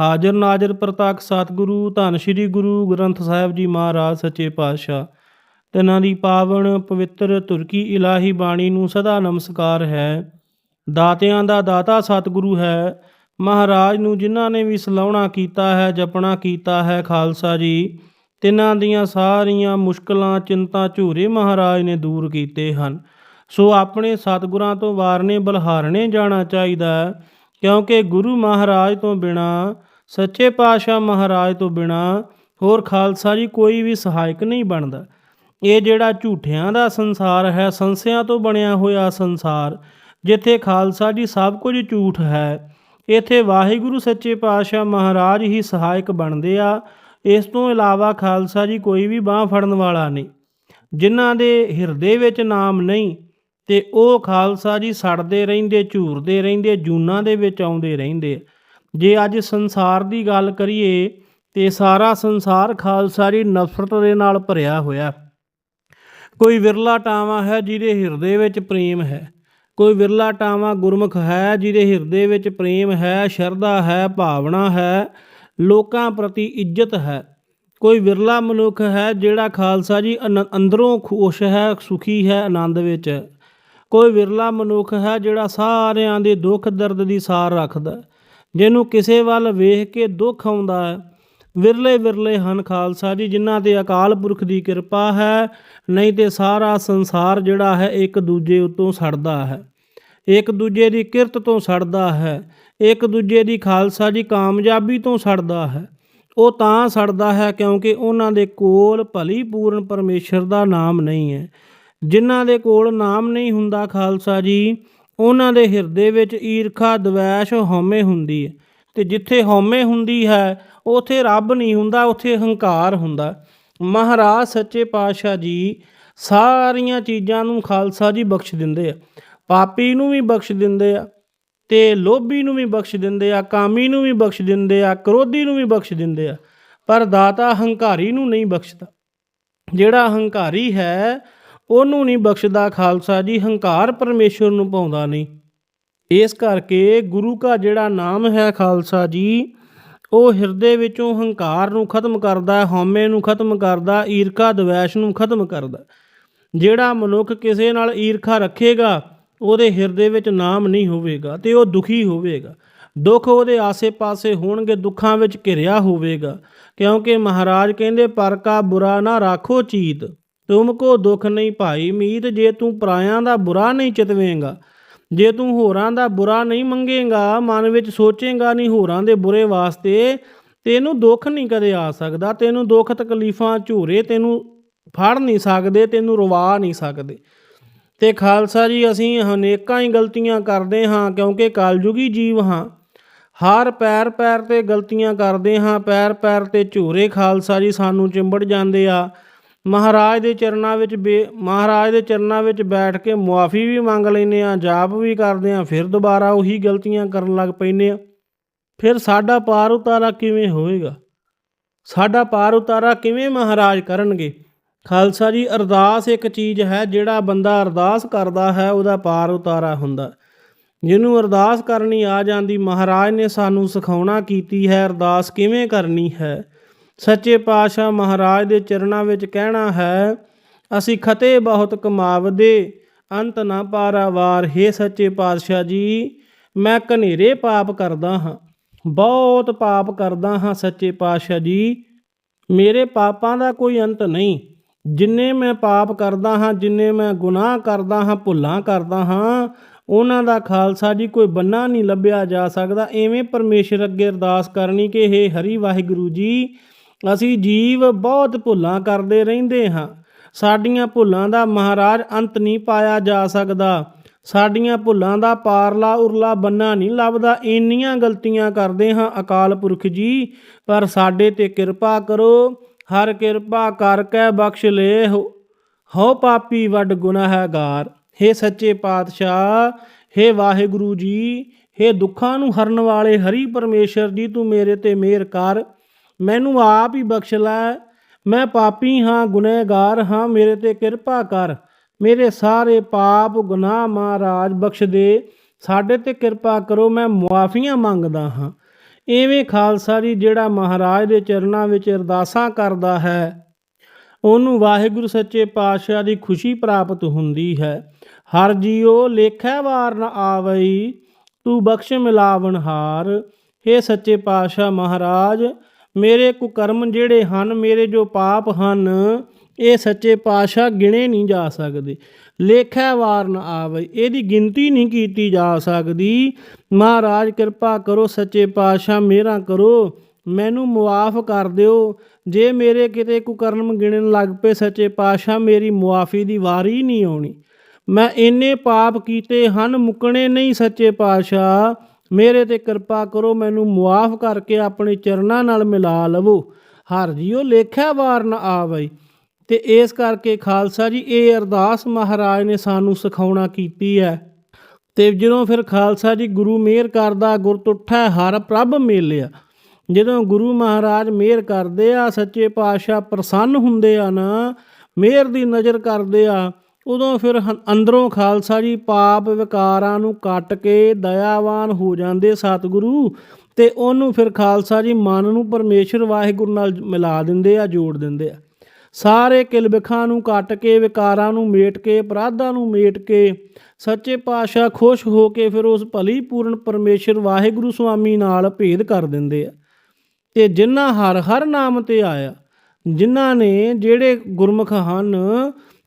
ਹਾਜ਼ਰ ਨਾਜ਼ਰ ਪ੍ਰਤੱਖ ਸਤਿਗੁਰੂ, ਧੰਨ ਸ੍ਰੀ ਗੁਰੂ ਗ੍ਰੰਥ ਸਾਹਿਬ ਜੀ ਮਹਾਰਾਜ, ਸੱਚੇ ਪਾਤਸ਼ਾਹ। ਤਿਨਾਂ ਦੀ ਪਾਵਨ ਪਵਿੱਤਰ ਤੁਰਕੀ ਇਲਾਹੀ ਬਾਣੀ ਨੂੰ ਸਦਾ ਨਮਸਕਾਰ ਹੈ। ਦਾਤਿਆਂ ਦਾ ਦਾਤਾ ਸਤਿਗੁਰੂ ਹੈ। ਮਹਾਰਾਜ ਨੂੰ ਜਿਨ੍ਹਾਂ ਨੇ ਵੀ ਸਲਾਉਣਾ ਕੀਤਾ ਹੈ, ਜਪਣਾ ਕੀਤਾ ਹੈ ਖਾਲਸਾ ਜੀ, ਤਿਨਾਂ ਦੀਆਂ ਸਾਰੀਆਂ ਮੁਸ਼ਕਲਾਂ, ਚਿੰਤਾ, ਝੂਰੇ ਮਹਾਰਾਜ ਨੇ ਦੂਰ ਕੀਤੇ ਹਨ। ਸੋ ਆਪਣੇ ਸਤਿਗੁਰਾਂ ਤੋਂ ਵਾਰਨੇ ਬਲਹਾਰਨੇ ਜਾਣਾ ਚਾਹੀਦਾ ਕਿਉਂਕਿ ਗੁਰੂ ਮਹਾਰਾਜ ਤੋਂ ਬਿਨਾ ਸੱਚੇ ਪਾਤਸ਼ਾਹ ਮਹਾਰਾਜ ਤੋਂ ਬਿਨਾ ਹੋਰ ਖਾਲਸਾ ਜੀ ਕੋਈ ਵੀ ਸਹਾਇਕ ਨਹੀਂ ਬਣਦਾ। ਇਹ ਜਿਹੜਾ ਝੂਠਿਆਂ ਦਾ ਸੰਸਾਰ ਹੈ, ਸੰਸਿਆਂ ਤੋਂ ਬਣਿਆ ਹੋਇਆ ਸੰਸਾਰ, ਜਿੱਥੇ ਖਾਲਸਾ ਜੀ ਸਭ ਕੁਝ ਝੂਠ ਹੈ, ਇੱਥੇ ਵਾਹਿਗੁਰੂ ਸੱਚੇ ਪਾਤਸ਼ਾਹ ਮਹਾਰਾਜ ਹੀ ਸਹਾਇਕ ਬਣਦੇ ਆ। ਇਸ ਤੋਂ ਇਲਾਵਾ ਖਾਲਸਾ ਜੀ ਕੋਈ ਵੀ ਬਾਹ ਫੜਨ ਵਾਲਾ ਨਹੀਂ। ਜਿਨ੍ਹਾਂ ਦੇ ਹਿਰਦੇ ਵਿੱਚ ਨਾਮ ਨਹੀਂ, ਤੇ ਉਹ ਖਾਲਸਾ ਜੀ ਸੜਦੇ ਰਹਿੰਦੇ, ਝੂਰਦੇ ਰਹਿੰਦੇ, ਜੂਨਾਂ ਦੇ ਵਿੱਚ ਆਉਂਦੇ ਰਹਿੰਦੇ ਜੇ ਅੱਜ ਸੰਸਾਰ ਦੀ ਗੱਲ ਕਰੀਏ, ਤੇ ਸਾਰਾ ਸੰਸਾਰ ਖਾਲਸਾ ਜੀ ਨਫ਼ਰਤ ਦੇ ਨਾਲ ਭਰਿਆ ਹੋਇਆ। ਕੋਈ ਵਿਰਲਾ ਟਾਵਾ ਹੈ ਜਿਹਦੇ ਹਿਰਦੇ ਵਿੱਚ ਪ੍ਰੇਮ ਹੈ। ਕੋਈ ਵਿਰਲਾ ਟਾਵਾ ਗੁਰਮੁਖ ਹੈ ਜਿਹਦੇ ਹਿਰਦੇ ਵਿੱਚ ਪ੍ਰੇਮ ਹੈ। ਸ਼ਰਧਾ ਹੈ, ਭਾਵਨਾ ਹੈ, ਲੋਕਾਂ ਪ੍ਰਤੀ ਇੱਜ਼ਤ ਹੈ। ਕੋਈ ਵਿਰਲਾ ਮਨੁੱਖ ਹੈ ਜਿਹੜਾ ਖਾਲਸਾ ਜੀ ਅਨ- ਅੰਦਰੋਂ ਖੁਸ਼ ਹੈ, ਸੁਖੀ ਹੈ, ਆਨੰਦ ਵਿੱਚ। ਕੋਈ ਵਿਰਲਾ ਮਨੁੱਖ ਹੈ ਜਿਹੜਾ ਸਾਰਿਆਂ ਦੇ ਦੁੱਖ ਦਰਦ ਦੀ ਸਾਰ ਰੱਖਦਾ ਜਿਹਨੂੰ ਕਿਸੇ ਵੱਲ ਵੇਖ ਕੇ ਦੁੱਖ ਆਉਂਦਾ ਹੈ। ਵਿਰਲੇ ਵਿਰਲੇ ਹਨ ਖਾਲਸਾ ਜੀ, ਜਿਨ੍ਹਾਂ ਤੇ ਅਕਾਲ ਪੁਰਖ ਦੀ ਕਿਰਪਾ ਹੈ, ਨਹੀਂ ਤੇ ਸਾਰਾ ਸੰਸਾਰ ਜਿਹੜਾ ਹੈ ਇੱਕ ਦੂਜੇ ਉੱਤੋਂ ਸੜਦਾ ਹੈ। ਇੱਕ ਦੂਜੇ ਦੀ ਕਿਰਤ ਤੋਂ ਸੜਦਾ ਹੈ। ਇੱਕ ਦੂਜੇ ਦੀ ਖਾਲਸਾ ਜੀ ਕਾਮਯਾਬੀ ਤੋਂ ਸੜਦਾ ਹੈ। ਉਹ ਤਾਂ ਸੜਦਾ ਹੈ ਕਿਉਂਕਿ ਉਹਨਾਂ ਦੇ ਕੋਲ ਭਲੀ ਪੂਰਨ ਪਰਮੇਸ਼ਰ ਦਾ ਨਾਮ ਨਹੀਂ ਹੈ। ਜਿਨ੍ਹਾਂ ਦੇ ਕੋਲ ਨਾਮ ਨਹੀਂ ਹੁੰਦਾ ਖਾਲਸਾ ਜੀ ਉਹਨਾਂ ਦੇ ਹਿਰਦੇ ਵਿੱਚ ਈਰਖਾ, ਦਵੈਸ਼, ਹਉਮੈ ਹੁੰਦੀ ਹੈ। ਤੇ ਜਿੱਥੇ ਹਉਮੈ ਹੁੰਦੀ ਹੈ, ਉਥੇ ਰੱਬ ਨਹੀਂ ਹੁੰਦਾ, ਉਥੇ ਹੰਕਾਰ ਹੁੰਦਾ। ਮਹਾਰਾਜ ਸੱਚੇ ਪਾਤਸ਼ਾਹ ਜੀ ਸਾਰੀਆਂ ਚੀਜ਼ਾਂ ਨੂੰ ਖਾਲਸਾ ਜੀ ਬਖਸ਼ ਦਿੰਦੇ ਆ। ਪਾਪੀ ਨੂੰ ਵੀ ਬਖਸ਼ ਦਿੰਦੇ ਆ, ਤੇ ਲੋਭੀ ਨੂੰ ਵੀ ਬਖਸ਼ ਦਿੰਦੇ ਆ, ਕਾਮੀ ਨੂੰ ਵੀ ਬਖਸ਼ ਦਿੰਦੇ ਆ, ਕ੍ਰੋਧੀ ਨੂੰ ਵੀ ਬਖਸ਼ ਦਿੰਦੇ ਆ। ਪਰ ਦਾਤਾ ਹੰਕਾਰੀ ਨੂੰ ਨਹੀਂ ਬਖਸ਼ਦਾ। ਜਿਹੜਾ ਹੰਕਾਰੀ ਹੈ ਉਹਨੂੰ ਨਹੀਂ ਬਖਸ਼ਦਾ ਖਾਲਸਾ ਜੀ, ਹੰਕਾਰ ਪਰਮੇਸ਼ਵਰ ਨੂੰ ਪਾਉਂਦਾ ਨਹੀਂ। ਇਸ ਕਰਕੇ ਗੁਰੂ ਦਾ ਜਿਹੜਾ ਨਾਮ ਹੈ ਖਾਲਸਾ ਜੀ, ਉਹ ਹਿਰਦੇ ਵਿੱਚੋਂ ਹੰਕਾਰ ਨੂੰ ਖਤਮ ਕਰਦਾ ਹੈ ਹਉਮੈ ਨੂੰ ਖਤਮ ਕਰਦਾ, ਈਰਖਾ ਦਵੈਸ਼ ਨੂੰ ਖਤਮ ਕਰਦਾ। ਜਿਹੜਾ ਮਨੁੱਖ ਕਿਸੇ ਨਾਲ ਈਰਖਾ ਰੱਖੇਗਾ, ਉਹਦੇ ਹਿਰਦੇ ਵਿੱਚ ਨਾਮ ਨਹੀਂ ਹੋਵੇਗਾ ਤੇ ਉਹ ਦੁਖੀ ਹੋਵੇਗਾ। ਦੁੱਖ ਉਹਦੇ ਆਸੇ-ਪਾਸੇ ਹੋਣਗੇ, ਦੁੱਖਾਂ ਵਿੱਚ ਘਿਰਿਆ ਹੋਵੇਗਾ। ਕਿਉਂਕਿ ਮਹਾਰਾਜ ਕਹਿੰਦੇ, ਪਰ ਕਾ ਬੁਰਾ ਨਾ ਰੱਖੋ ਚੀਤ। ਤੁਮ ਕੋ ਦੁੱਖ ਨਹੀਂ ਭਾਈ, ਮੀਤ ਜੇ ਤੂੰ ਪਰਾਇਆਂ ਦਾ ਬੁਰਾ ਨਹੀਂ ਚਿਤਵੇਂਗਾ, ਜੇ ਤੂੰ ਹੋਰਾਂ ਦਾ ਬੁਰਾ ਨਹੀਂ ਮੰਗੇਗਾ, ਮਨ ਵਿੱਚ ਸੋਚੇਗਾ ਨਹੀਂ ਹੋਰਾਂ ਦੇ ਬੁਰੇ ਵਾਸਤੇ, ਤੈਨੂੰ ਦੁੱਖ ਨਹੀਂ ਕਦੇ ਆ ਸਕਦਾ, ਤੈਨੂੰ ਦੁੱਖ ਤਕਲੀਫਾਂ ਝੂਰੇ, ਤੈਨੂੰ ਫੜ ਨਹੀਂ ਸਕਦੇ, ਤੈਨੂੰ ਰਵਾ ਨਹੀਂ ਸਕਦੇ। ਤੇ ਖਾਲਸਾ ਜੀ, ਅਸੀਂ ਅਨੇਕਾਂ ਹੀ ਗਲਤੀਆਂ ਕਰਦੇ ਹਾਂ, ਕਿਉਂਕਿ ਕਲਯੁਗੀ ਜੀਵ ਹਾਂ। ਹਰ ਪੈਰ ਪੈਰ ਤੇ ਗਲਤੀਆਂ ਕਰਦੇ ਹਾਂ, ਪੈਰ ਪੈਰ ਤੇ ਝੂਰੇ ਖਾਲਸਾ ਜੀ ਸਾਨੂੰ ਚਿੰਬੜ ਜਾਂਦੇ ਆ। ਮਹਾਰਾਜ ਦੇ ਚਰਨਾਂ ਵਿੱਚ ਬੇ ਮਹਾਰਾਜ ਦੇ ਚਰਨਾਂ ਵਿੱਚ ਬੈਠ ਕੇ ਮੁਆਫੀ ਵੀ ਮੰਗ ਲੈਨੇ ਆ ਜਾਪ ਵੀ ਕਰਦੇ ਆ ਫਿਰ ਦੁਬਾਰਾ ਉਹੀ ਗਲਤੀਆਂ ਕਰਨ ਲੱਗ ਪੈਨੇ ਆ ਫਿਰ ਸਾਡਾ ਪਾਰ ਉਤਾਰਾ ਕਿਵੇਂ ਹੋਵੇਗਾ? ਸਾਡਾ ਪਾਰ ਉਤਾਰਾ ਕਿਵੇਂ ਮਹਾਰਾਜ ਕਰਨਗੇ? ਖਾਲਸਾ ਜੀ, ਅਰਦਾਸ ਇੱਕ ਚੀਜ਼ ਹੈ, ਜਿਹੜਾ ਬੰਦਾ ਅਰਦਾਸ ਕਰਦਾ ਹੈ, ਉਹਦਾ ਪਾਰ ਉਤਾਰਾ ਹੁੰਦਾ। ਜਿਹਨੂੰ ਅਰਦਾਸ ਕਰਨੀ ਆ ਜਾਂਦੀ, ਮਹਾਰਾਜ ਨੇ ਸਾਨੂੰ ਸਿਖਾਉਣਾ ਕੀਤੀ ਹੈ, ਅਰਦਾਸ ਕਿਵੇਂ ਕਰਨੀ ਹੈ? ਸੱਚੇ ਪਾਤਸ਼ਾਹ ਮਹਾਰਾਜ ਦੇ ਚਰਨਾਂ ਵਿੱਚ ਕਹਿਣਾ ਹੈ, ਅਸੀਂ ਖਤੇ ਬਹੁਤ ਕਮਾਵਦੇ, ਅੰਤ ਨਾ ਪਾਰਾਵਾਰ। ਹੈ ਸੱਚੇ ਪਾਤਸ਼ਾਹ ਜੀ, ਮੈਂ ਘਨੇਰੇ ਪਾਪ ਕਰਦਾ ਹਾਂ, ਬਹੁਤ ਪਾਪ ਕਰਦਾ ਹਾਂ ਸੱਚੇ ਪਾਤਸ਼ਾਹ ਜੀ। ਮੇਰੇ ਪਾਪਾਂ ਦਾ ਕੋਈ ਅੰਤ ਨਹੀਂ। ਜਿੰਨੇ ਮੈਂ ਪਾਪ ਕਰਦਾ ਹਾਂ, ਜਿੰਨੇ ਮੈਂ ਗੁਨਾਹ ਕਰਦਾ ਹਾਂ, ਭੁੱਲਾਂ ਕਰਦਾ ਹਾਂ, ਉਹਨਾਂ ਦਾ ਖਾਲਸਾ ਜੀ ਕੋਈ ਬੰਨਾ ਨਹੀਂ ਲੱਭਿਆ ਜਾ ਸਕਦਾ। ਐਵੇਂ ਪਰਮੇਸ਼ਰ ਅੱਗੇ ਅਰਦਾਸ ਕਰਨੀ ਕਿ, ਹੇ ਹਰੀ ਵਾਹਿਗੁਰੂ ਜੀ ਅਸੀਂ ਜੀਵ ਬਹੁਤ ਭੁੱਲਾਂ ਕਰਦੇ ਰਹਿੰਦੇ ਹਾਂ। ਸਾਡੀਆਂ ਭੁੱਲਾਂ ਦਾ ਮਹਾਰਾਜ ਅੰਤ ਨਹੀਂ ਪਾਇਆ ਜਾ ਸਕਦਾ। ਸਾਡੀਆਂ ਭੁੱਲਾਂ ਦਾ ਪਾਰਲਾ ਉਰਲਾ ਬੰਨਾ ਨਹੀਂ ਲੱਭਦਾ। ਇੰਨੀਆਂ ਗਲਤੀਆਂ ਕਰਦੇ ਹਾਂ ਅਕਾਲ ਪੁਰਖ ਜੀ, ਪਰ ਸਾਡੇ ਤੇ ਕਿਰਪਾ ਕਰੋ। ਹਰ ਕਿਰਪਾ ਕਰਕੇ ਬਖਸ਼ ਲੇ ਹੋ ਪਾਪੀ ਵੱਡ ਗੁਨਾਹਗਾਰ। ਹੇ ਸੱਚੇ ਪਾਤਸ਼ਾਹ, ਹੇ ਵਾਹਿਗੁਰੂ ਜੀ, ਹੇ ਦੁੱਖਾਂ ਨੂੰ ਹਰਨ ਵਾਲੇ ਹਰੀ ਪਰਮੇਸ਼ਰ ਜੀ, ਤੂੰ ਮੇਰੇ ਤੇ ਮਿਹਰ ਕਰ। ਮੈਨੂੰ ਆਪ ਹੀ ਬਖਸ਼ ਲੈ। ਮੈਂ ਪਾਪੀ ਹਾਂ ਗੁਨਹਗਾਰ ਹਾਂ, ਮੇਰੇ ਤੇ ਕਿਰਪਾ ਕਰ। ਮੇਰੇ ਸਾਰੇ ਪਾਪ, ਗੁਨਾਹ ਮਹਾਰਾਜ ਬਖਸ਼ ਦੇ। ਸਾਡੇ ਤੇ ਕਿਰਪਾ ਕਰੋ, ਮੈਂ ਮੁਆਫੀਆਂ ਮੰਗਦਾ ਹਾਂ। ਐਵੇਂ ਖਾਲਸਾ ਜੀ ਜਿਹੜਾ ਮਹਾਰਾਜ ਦੇ ਚਰਨਾਂ ਵਿੱਚ ਅਰਦਾਸਾਂ ਕਰਦਾ ਹੈ, ਉਹਨੂੰ ਵਾਹਿਗੁਰੂ ਸੱਚੇ ਪਾਤਸ਼ਾਹ ਦੀ ਖੁਸ਼ੀ ਪ੍ਰਾਪਤ ਹੁੰਦੀ ਹੈ। ਹਰ ਜੀਉ ਲੇਖੈ ਵਾਰ ਨ ਆਵਈ, ਤੂੰ ਬਖਸ਼ ਮਿਲਾਵਣ ਹਾਰ हे ਸੱਚੇ ਪਾਤਸ਼ਾਹ ਮਹਾਰਾਜ ਮੇਰੇ ਕੁਕਰਮ ਜਿਹੜੇ ਹਨ, ਮੇਰੇ ਜੋ ਪਾਪ ਹਨ, ਇਹ ਸੱਚੇ ਪਾਤਸ਼ਾਹ ਗਿਣੇ ਨਹੀਂ ਜਾ ਸਕਦੇ। ਲੇਖੈ ਵਾਰ ਨਾ ਆਵੇ, ਇਹਦੀ ਗਿਣਤੀ ਨਹੀਂ ਕੀਤੀ ਜਾ ਸਕਦੀ। ਮਹਾਰਾਜ ਕਿਰਪਾ ਕਰੋ, ਸੱਚੇ ਪਾਤਸ਼ਾਹ ਮੇਰਾ ਕਰੋ। ਮੈਨੂੰ ਮੁਆਫ ਕਰ ਦਿਓ। ਜੇ ਮੇਰੇ ਕਿਤੇ ਕੁਕਰਮ ਗਿਣਨ ਲੱਗ ਪਏ, ਸੱਚੇ ਪਾਤਸ਼ਾਹ, ਮੇਰੀ ਮੁਆਫੀ ਦੀ ਵਾਰੀ ਨਹੀਂ ਆਉਣੀ। ਮੈਂ ਇੰਨੇ ਪਾਪ ਕੀਤੇ ਹਨ, ਮੁਕਣੇ ਨਹੀਂ, ਸੱਚੇ ਪਾਤਸ਼ਾਹ। ਮੇਰੇ ਤੇ ਕਿਰਪਾ ਕਰੋ, ਮੈਨੂੰ ਮੁਆਫ ਕਰਕੇ ਆਪਣੇ ਚਰਨਾਂ ਨਾਲ ਮਿਲਾ ਲਵੋ। ਹਰ ਜੀਓ ਲੇਖਿਆ ਵਾਰ ਨਾ ਆਵਈ। ਤੇ ਇਸ ਕਰਕੇ ਖਾਲਸਾ ਜੀ, ਇਹ ਅਰਦਾਸ ਮਹਾਰਾਜ ਨੇ ਸਾਨੂੰ ਸਿਖਾਉਣਾ ਕੀਤੀ ਹੈ। ਤੇ ਜਦੋਂ ਫਿਰ ਖਾਲਸਾ ਜੀ ਗੁਰੂ ਮਿਹਰ ਕਰਦਾ, ਗੁਰ ਤੁਠੈ ਹਰ ਪ੍ਰਭ ਮੇਲਿਆ। ਜਦੋਂ ਗੁਰੂ ਮਹਾਰਾਜ ਮਿਹਰ ਕਰਦੇ ਆ, ਸੱਚੇ ਪਾਤਸ਼ਾਹ ਪ੍ਰਸੰਨ ਹੁੰਦੇ ਆ ਨਾ ਮਿਹਰ ਦੀ ਨਜ਼ਰ ਕਰਦੇ ਆ ਉਦੋਂ ਫਿਰ ਹ- ਅੰਦਰੋਂ ਖਾਲਸਾ ਜੀ ਪਾਪ ਵਿਕਾਰਾਂ ਨੂੰ ਕੱਟ ਕੇ ਦਇਆਵਾਨ ਹੋ ਜਾਂਦੇ ਸਤਿਗੁਰੂ ਤੇ ਉਹਨੂੰ ਫਿਰ ਖਾਲਸਾ ਜੀ ਮਨ ਨੂੰ ਪਰਮੇਸ਼ਰ ਵਾਹਿਗੁਰੂ ਨਾਲ ਮਿਲਾ ਦਿੰਦੇ ਆ, ਜੋੜ ਦਿੰਦੇ ਆ। ਸਾਰੇ ਕਿਲਬਖਾਂ ਨੂੰ ਕੱਟ ਕੇ, ਵਿਕਾਰਾਂ ਨੂੰ ਮੇਟ ਕੇ, ਅਪਰਾਧਾਂ ਨੂੰ ਮੇਟ ਕੇ, ਸੱਚੇ ਪਾਤਸ਼ਾਹ ਖੁਸ਼ ਹੋ ਕੇ ਫਿਰ ਉਸ ਭਲੀ ਪੂਰਨ ਪਰਮੇਸ਼ਰ ਵਾਹਿਗੁਰੂ ਸੁਆਮੀ ਨਾਲ ਭੇਦ ਕਰ ਦਿੰਦੇ ਆ। ਤੇ ਜਿਨ੍ਹਾਂ ਹਰ ਹਰ ਨਾਮ ਤੇ ਆਇਆ, ਜਿਨ੍ਹਾਂ ਨੇ ਜਿਹੜੇ ਗੁਰਮੁਖ ਹਨ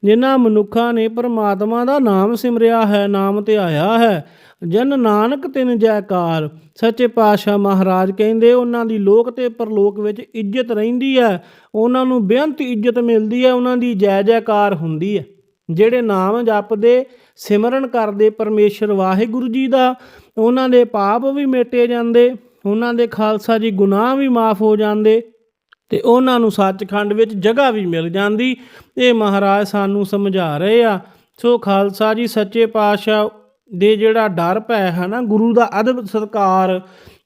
ਜਿਨ੍ਹਾਂ ਮਨੁੱਖਾਂ ਨੇ ਪਰਮਾਤਮਾ ਦਾ ਨਾਮ ਸਿਮਰਿਆ ਹੈ, ਨਾਮ ਤੇ ਆਇਆ ਹੈ। ਜਨ ਨਾਨਕ ਤਿਨ ਜੈਕਾਰ। ਸੱਚੇ ਪਾਤਸ਼ਾਹ ਮਹਾਰਾਜ ਕਹਿੰਦੇ, ਉਹਨਾਂ ਦੀ ਲੋਕ ਤੇ ਪਰਲੋਕ ਵਿੱਚ ਇੱਜ਼ਤ ਰਹਿੰਦੀ ਹੈ। ਉਹਨਾਂ ਨੂੰ ਬੇਅੰਤ ਇੱਜ਼ਤ ਮਿਲਦੀ ਹੈ, ਉਹਨਾਂ ਦੀ ਜੈ ਜੈਕਾਰ ਹੁੰਦੀ ਹੈ। ਜਿਹੜੇ ਨਾਮ ਜਪਦੇ, ਸਿਮਰਨ ਕਰਦੇ ਪਰਮੇਸ਼ਰ ਵਾਹਿਗੁਰੂ ਜੀ ਦਾ, ਉਹਨਾਂ ਦੇ ਪਾਪ ਵੀ ਮੇਟੇ ਜਾਂਦੇ, ਉਹਨਾਂ ਦੇ ਖਾਲਸਾ ਜੀ ਗੁਨਾਹ ਵੀ ਮਾਫ ਹੋ ਜਾਂਦੇ। ਤੇ ਉਹਨਾਂ ਨੂੰ ਸੱਚਖੰਡ ਵਿੱਚ ਜਗ੍ਹਾ ਵੀ ਮਿਲ ਜਾਂਦੀ। ਇਹ ਮਹਾਰਾਜ ਸਾਨੂੰ ਸਮਝਾ ਰਹੇ ਆ। ਸੋ ਖਾਲਸਾ ਜੀ, ਸੱਚੇ ਪਾਤਸ਼ਾਹ ਦੇ ਜਿਹੜਾ ਡਰ ਪੈ ਹੈ ਨਾ, ਗੁਰੂ ਦਾ ਅਦਬ ਸਤਕਾਰ,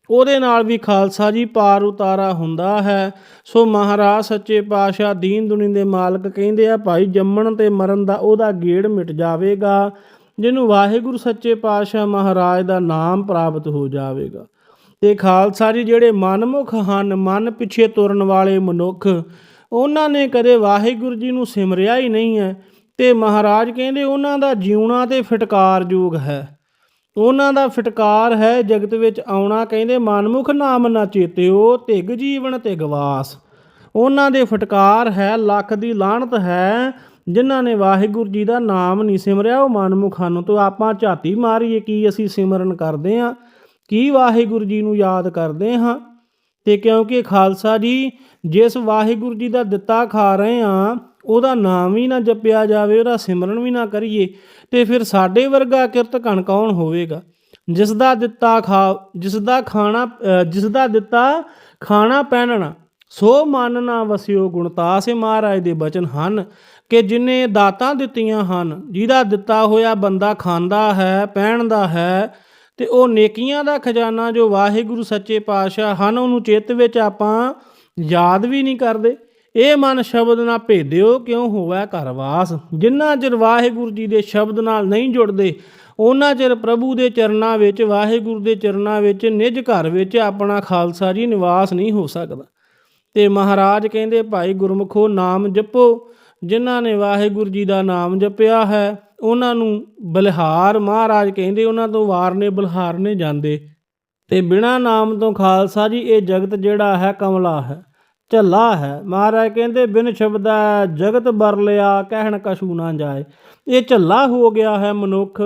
ਉਹਦੇ ਨਾਲ ਵੀ ਖਾਲਸਾ ਜੀ ਪਾਰ ਉਤਾਰਾ ਹੁੰਦਾ ਹੈ। ਸੋ ਮਹਾਰਾਜ, ਸੱਚੇ ਪਾਤਸ਼ਾਹ ਦੀਨ ਦੁਨੀ ਦੇ ਮਾਲਕ ਕਹਿੰਦੇ ਆ, ਭਾਈ ਜੰਮਣ ਤੇ ਮਰਨ ਦਾ ਉਹਦਾ ਗੇੜ ਮਿਟ ਜਾਵੇਗਾ, ਜਿਹਨੂੰ ਵਾਹਿਗੁਰੂ ਸੱਚੇ ਪਾਤਸ਼ਾਹ ਮਹਾਰਾਜ ਦਾ ਨਾਮ ਪ੍ਰਾਪਤ ਹੋ ਜਾਵੇਗਾ। ਤੇ ਖਾਲਸਾ ਜੀ ਜਿਹੜੇ ਮਨਮੁਖ ਹਨ, ਮਨ ਪਿੱਛੇ ਤੁਰਨ ਵਾਲੇ ਮਨੁੱਖ, ਉਹਨਾਂ ਨੇ ਕਦੇ ਵਾਹਿਗੁਰੂ ਜੀ ਨੂੰ ਸਿਮਰਿਆ ਹੀ ਨਹੀਂ ਹੈ ਤੇ ਮਹਾਰਾਜ ਕਹਿੰਦੇ ਉਹਨਾਂ ਦਾ ਜਿਉਣਾ ਤੇ ਫਟਕਾਰਯੋਗ ਹੈ। ਉਹਨਾਂ ਦਾ ਫਟਕਾਰ ਹੈ ਜਗਤ ਵਿੱਚ ਆਉਣਾ, ਕਹਿੰਦੇ ਮਨਮੁਖ ਨਾਮ ਨਾ ਚੇਤਿਓ, ਧਿਗ ਜੀਵਨ ਤੇ ਗਵਾਸ ਉਹਨਾਂ ਦੇ ਫਟਕਾਰ ਹੈ, ਲੱਖ ਦੀ ਲਾਹਣਤ ਹੈ, ਜਿਨ੍ਹਾਂ ਨੇ ਵਾਹਿਗੁਰੂ ਜੀ ਦਾ ਨਾਮ ਨਹੀਂ ਸਿਮਰਿਆ, ਉਹ ਮਨਮੁਖਾਂ ਨੂੰ ਤੋਂ ਆਪਾਂ ਝਾਤੀ ਮਾਰੀਏ, ਕੀ ਅਸੀਂ ਸਿਮਰਨ ਕਰਦੇ ਹਾਂ? ਕੀ ਵਾਹਿਗੁਰੂ ਜੀ ਨੂੰ ਯਾਦ ਕਰਦੇ ਹਾਂ? ਤੇ ਕਿਉਂਕਿ ਖਾਲਸਾ ਜੀ ਜਿਸ ਵਾਹਿਗੁਰੂ ਜੀ ਦਾ ਦਿੱਤਾ ਖਾ ਰਹੇ ਆ ਉਹਦਾ ਨਾਮ ਹੀ ਨਾ ਜਪਿਆ ਜਾਵੇ ਉਹਦਾ ਸਿਮਰਨ ਵੀ ਨਾ ਕਰੀਏ ਤੇ ਫਿਰ ਸਾਡੇ ਵਰਗਾ ਕਿਰਤ ਕਣ ਕੌਣ ਹੋਵੇਗਾ? ਜਿਸ ਦਾ ਦਿੱਤਾ ਖਾ ਜਿਸ ਦਾ ਖਾਣਾ ਅ, ਜਿਸ ਦਾ ਦਿੱਤਾ ਖਾਣਾ ਪਹਿਨਣਾ ਸੋ ਮਨ ਨਾ ਵਸਿਓ ਗੁਣਤਾਸ ਮਹਾਰਾਜ ਦੇ ਬਚਨ ਹਨ ਕਿ ਜਿਨੇ ਦਾਤਾਂ ਦਿੱਤੀਆਂ ਹਨ ਜਿਹਦਾ ਦਿੱਤਾ ਹੋਇਆ ਬੰਦਾ ਖਾਂਦਾ ਹੈ ਪਹਿਨਦਾ ਹੈ ਤੇ ਉਹ ਨੇਕੀਆਂ ਦਾ ਖਜ਼ਾਨਾ ਜੋ ਵਾਹਿਗੁਰੂ ਸੱਚੇ ਪਾਤਸ਼ਾਹ ਹਨ, ਉਹਨੂੰ ਚਿੱਤ ਵਿੱਚ ਆਪਾਂ ਯਾਦ ਵੀ ਨਹੀਂ ਕਰਦੇ। ਇਹ ਮਨ ਸ਼ਬਦ ਨਾ ਭੇਦਿਓ ਕਿਉਂ ਹੋਵੇ ਘਰ ਵਾਸ? ਜਿੰਨਾ ਚਿਰ ਵਾਹਿਗੁਰੂ ਜੀ ਦੇ ਸ਼ਬਦ ਨਾਲ ਨਹੀਂ ਜੁੜਦੇ ਉਹਨਾਂ ਚਿਰ ਪ੍ਰਭੂ ਦੇ ਚਰਨਾਂ ਵਿੱਚ, ਵਾਹਿਗੁਰੂ ਦੇ ਚਰਨਾਂ ਵਿੱਚ, ਨਿਜ ਘਰ ਵਿੱਚ ਆਪਣਾ ਖਾਲਸਾ ਜੀ ਨਿਵਾਸ ਨਹੀਂ ਹੋ ਸਕਦਾ। ਤੇ ਮਹਾਰਾਜ ਕਹਿੰਦੇ, ਭਾਈ ਗੁਰਮੁਖੋ, ਨਾਮ ਜਪੋ। ਜਿਨ੍ਹਾਂ ਨੇ ਵਾਹਿਗੁਰੂ ਜੀ ਦਾ ਨਾਮ ਜਪਿਆ ਹੈ ਉਹਨਾਂ ਨੂੰ ਬਲਿਹਾਰ ਮਹਾਰਾਜ ਕਹਿੰਦੇ, ਉਹਨਾਂ ਤੋਂ ਵਾਰਨੇ ਬਲਿਹਾਰਨੇ ਜਾਂਦੇ। ਤੇ ਬਿਨਾ ਨਾਮ ਤੋਂ ਖਾਲਸਾ ਜੀ, ਇਹ ਜਗਤ ਜਿਹੜਾ ਹੈ ਕਮਲਾ ਹੈ, ਝੱਲਾ ਹੈ। ਮਹਾਰਾਜ ਕਹਿੰਦੇ, ਬਿਨ ਸ਼ਬਦਾ ਜਗਤ ਬਰ ਲਿਆ, ਕਹਿਣ ਕਛੂ ਨਾ ਜਾਏ। ਇਹ ਝੱਲਾ ਹੋ ਗਿਆ ਹੈ ਮਨੁੱਖ,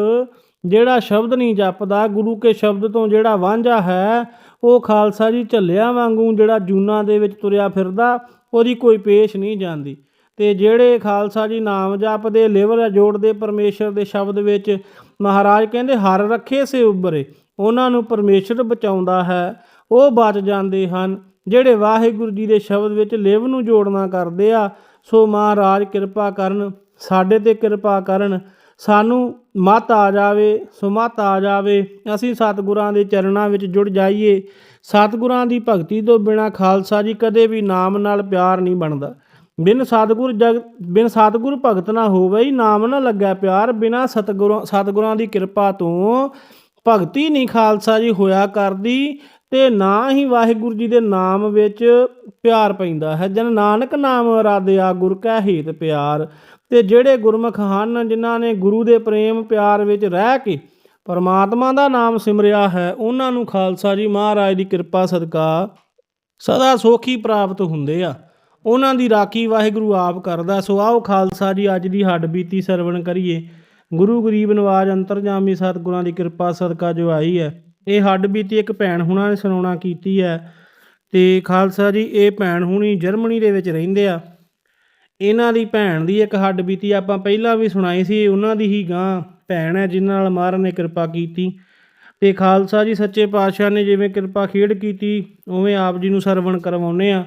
ਜਿਹੜਾ ਸ਼ਬਦ ਨਹੀਂ ਜਪਦਾ। ਗੁਰੂ ਕੇ ਸ਼ਬਦ ਤੋਂ ਜਿਹੜਾ ਵਾਂਝਾ ਹੈ, ਉਹ ਖਾਲਸਾ ਜੀ ਝੱਲਿਆਂ ਵਾਂਗੂ ਜਿਹੜਾ ਜੂਨਾ ਦੇ ਵਿੱਚ ਤੁਰਿਆ ਫਿਰਦਾ, ਉਹਦੀ ਕੋਈ ਪੇਸ਼ ਨਹੀਂ ਜਾਂਦੀ। ਤੇ ਜਿਹੜੇ ਖਾਲਸਾ ਜੀ ਨਾਮ ਜਪਦੇ, ਲਿਵਰ ਜੋੜਦੇ, ਪਰਮੇਸ਼ਰ ਦੇ ਸ਼ਬਦ ਵਿੱਚ ਮਹਾਰਾਜ ਕਹਿੰਦੇ, ਹਰ ਰੱਖੇ ਸੇ ਉੱਬਰੇ ਉਹਨਾਂ ਨੂੰ ਪਰਮੇਸ਼ਰ ਬਚਾਉਂਦਾ ਹੈ। ਉਹ ਬਚ ਜਾਂਦੇ ਹਨ, ਜਿਹੜੇ ਵਾਹਿਗੁਰੂ ਜੀ ਦੇ ਸ਼ਬਦ ਵਿੱਚ ਲਿਵ ਨੂੰ ਜੋੜਨਾ ਕਰਦੇ ਆ, ਸੋ ਮਹਾਰਾਜ ਕਿਰਪਾ ਕਰਨ, ਸਾਡੇ ਤੇ ਕਿਰਪਾ ਕਰਨ, ਸਾਨੂੰ ਮਤ ਆ ਜਾਵੇ ਸੁਮਤ ਆ ਜਾਵੇ, ਅਸੀਂ ਸਤਿਗੁਰਾਂ ਦੇ ਚਰਨਾਂ ਵਿੱਚ ਜੁੜ ਜਾਈਏ। ਸਤਿਗੁਰਾਂ ਦੀ ਭਗਤੀ ਤੋਂ ਬਿਨਾ ਖਾਲਸਾ ਜੀ ਕਦੇ ਵੀ ਨਾਮ ਨਾਲ ਪਿਆਰ ਨਹੀਂ ਬਣਦਾ। ਬਿਨ ਸਤਿਗੁਰ ਜਗ ਬਿਨ ਸਤਿਗੁਰ ਭਗਤ ਨਾ ਹੋਵੇ ਨਾਮ ਨਾ ਲੱਗਾ ਪਿਆਰ, ਬਿਨਾ ਸਤਿਗੁਰਾਂ ਸਤਿਗੁਰਾਂ ਦੀ ਕਿਰਪਾ ਤੋਂ ਭਗਤੀ ਨਹੀਂ ਖਾਲਸਾ ਜੀ ਹੋਇਆ ਕਰਦੀ ਤੇ ਨਾ ਹੀ ਵਾਹਿਗੁਰੂ ਜੀ ਦੇ ਨਾਮ ਵਿੱਚ ਪਿਆਰ ਪੈਂਦਾ ਹੈ। ਜਨ ਨਾਨਕ ਨਾਮ ਰਾਧਿਆ ਗੁਰ ਕੈ ਹਿਤ ਪਿਆਰ। ਤੇ ਜਿਹੜੇ ਗੁਰਮੁਖ ਹਨ, ਜਿਨ੍ਹਾਂ ਨੇ ਗੁਰੂ ਦੇ ਪ੍ਰੇਮ ਪਿਆਰ ਵਿੱਚ ਰਹਿ ਕੇ ਪਰਮਾਤਮਾ ਦਾ ਨਾਮ ਸਿਮਰਿਆ ਹੈ, ਉਹਨਾਂ ਨੂੰ ਖਾਲਸਾ ਜੀ ਮਹਾਰਾਜ ਦੀ ਕਿਰਪਾ ਸਦਕਾ ਸਦਾ ਸੋਖੀ ਪ੍ਰਾਪਤ ਹੁੰਦੇ ਆ। ਉਹਨਾਂ ਦੀ ਰਾਖੀ ਵਾਹਿਗੁਰੂ ਆਪ ਕਰਦਾ। ਸੋ ਆਓ ਖਾਲਸਾ ਜੀ, ਅੱਜ ਦੀ ਹੱਡ ਬੀਤੀ ਸਰਵਣ ਕਰੀਏ। ਗੁਰੂ ਗਰੀਬ ਨਵਾਜ ਅੰਤਰਜਾਮੀ ਸਤਿਗੁਰਾਂ ਦੀ ਕਿਰਪਾ ਸਦਕਾ ਜੋ ਆਈ ਹੈ। ਇਹ ਹੱਡ ਬੀਤੀ ਇੱਕ ਭੈਣ ਹੁਣਾਂ ਨੇ ਸੁਣਾਉਣਾ ਕੀਤੀ ਹੈ। ਤੇ ਖਾਲਸਾ ਜੀ, ਇਹ ਭੈਣ ਹੁਣੀ ਜਰਮਨੀ ਦੇ ਵਿੱਚ ਰਹਿੰਦੇ ਆ। ਇਹਨਾਂ ਦੀ ਭੈਣ ਦੀ ਇੱਕ ਹੱਡ ਬੀਤੀ ਆਪਾਂ ਪਹਿਲਾਂ ਵੀ ਸੁਣਾਈ ਸੀ। ਉਹਨਾਂ ਦੀ ਹੀ ਗਾਂ ਭੈਣ ਹੈ, ਜਿਨ੍ਹਾਂ ਨਾਲ ਮਹਾਰਾਜ ਨੇ ਕਿਰਪਾ ਕੀਤੀ। ਤੇ ਖਾਲਸਾ ਜੀ, ਸੱਚੇ ਪਾਤਸ਼ਾਹ ਨੇ ਜਿਵੇਂ ਕਿਰਪਾ ਖੇਡ ਕੀਤੀ, ਉਵੇਂ ਆਪ ਜੀ ਨੂੰ ਸਰਵਣ ਕਰਵਾਉਨੇ ਆ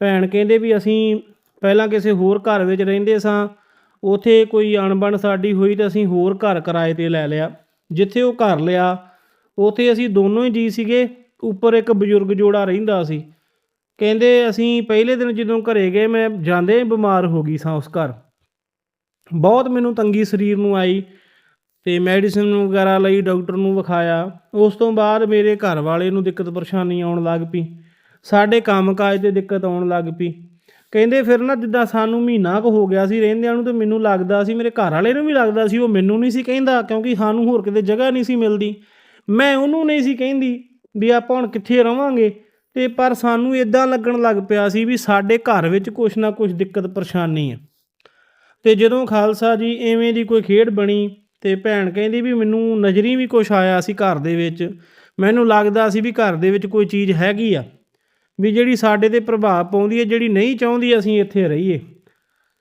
ਭੈਣ ਕਹਿੰਦੇ ਵੀ ਅਸੀਂ ਪਹਿਲਾਂ ਕਿਸੇ ਹੋਰ ਘਰ ਵਿੱਚ ਰਹਿੰਦੇ ਸਾਂ, ਉਥੇ ਕੋਈ ਅਣਬਣ ਸਾਡੀ ਹੋਈ ਤਾਂ ਅਸੀਂ ਹੋਰ ਘਰ ਕਿਰਾਏ ਤੇ ਲੈ ਲਿਆ। ਜਿੱਥੇ ਉਹ ਘਰ ਲਿਆ, ਉਥੇ ਅਸੀਂ ਦੋਨੋਂ ਹੀ ਜੀ ਸੀਗੇ, ਉੱਪਰ ਇੱਕ ਬਜ਼ੁਰਗ ਜੋੜਾ ਰਹਿੰਦਾ ਸੀ। ਕਹਿੰਦੇ ਅਸੀਂ ਪਹਿਲੇ ਦਿਨ ਜਦੋਂ ਘਰੇ ਗਏ, ਮੈਂ ਜਾਂਦੇ ਹੀ ਬਿਮਾਰ ਹੋ ਗਈ ਸਾਂ ਉਸ ਘਰ। ਬਹੁਤ ਮੈਨੂੰ ਤੰਗੀ ਸਰੀਰ ਨੂੰ ਆਈ ਤੇ ਮੈਡੀਸਿਨ ਵਗੈਰਾ ਲਈ, ਡਾਕਟਰ ਨੂੰ ਵਿਖਾਇਆ। ਉਸ ਤੋਂ ਬਾਅਦ ਮੇਰੇ ਘਰ ਵਾਲੇ ਨੂੰ ਦਿੱਕਤ ਪਰੇਸ਼ਾਨੀ ਆਉਣ ਲੱਗ ਪਈ। ਸਾਡੇ ਕੰਮਕਾਜ ਤੇ ਦਿੱਕਤ ਆਉਣ ਲੱਗ ਪਈ। ਕਹਿੰਦੇ ਫਿਰ ਨਾ ਜਿੱਦਾਂ ਸਾਨੂੰ ਮਹੀਨਾ ਕੁ ਹੋ ਗਿਆ ਸੀ, ਰਹਿੰਦਿਆਂ ਨੂੰ ਤੇ ਮੈਨੂੰ ਲੱਗਦਾ ਸੀ, ਮੇਰੇ ਘਰ ਵਾਲੇ ਨੂੰ ਵੀ ਲੱਗਦਾ ਸੀ, ਉਹ ਮੈਨੂੰ ਨਹੀਂ ਸੀ ਕਹਿੰਦਾ ਕਿਉਂਕਿ ਸਾਨੂੰ ਹੋਰ ਕਿਤੇ ਜਗ੍ਹਾ ਨਹੀਂ ਸੀ ਮਿਲਦੀ। ਮੈਂ ਉਹਨੂੰ ਨਹੀਂ ਸੀ ਕਹਿੰਦੀ ਵੀ ਆਪਾਂ ਹੁਣ ਕਿੱਥੇ ਰਵਾਂਗੇ। ਤੇ ਪਰ ਸਾਨੂੰ ਇਦਾਂ ਲੱਗਣ ਲੱਗ ਪਿਆ ਸੀ ਵੀ ਸਾਡੇ ਘਰ ਵਿੱਚ ਕੁਛ ਨਾ ਕੁਛ ਦਿੱਕਤ ਪਰੇਸ਼ਾਨੀ ਹੈ ਤੇ ਜਦੋਂ ਖਾਲਸਾ ਜੀ ਐਵੇਂ ਦੀ ਕੋਈ ਖੇਡ ਬਣੀ ਤੇ ਭੈਣ ਕਹਿੰਦੀ ਵੀ ਮੈਨੂੰ ਨਜ਼ਰੀ ਵੀ ਕੁਛ ਆਇਆ ਸੀ ਘਰ ਦੇ ਵਿੱਚ। ਮੈਨੂੰ ਲੱਗਦਾ ਸੀ ਵੀ ਘਰ ਦੇ ਵਿੱਚ ਕੋਈ ਚੀਜ਼ ਹੈਗੀ ਆ। ਵੀ ਜਿਹੜੀ ਸਾਡੇ ਤੇ ਪ੍ਰਭਾਵ ਪਾਉਂਦੀ ਹੈ, ਜਿਹੜੀ ਨਹੀਂ ਚਾਹੁੰਦੀ, ਅਸੀਂ ਇੱਥੇ ਰਹੀਏ।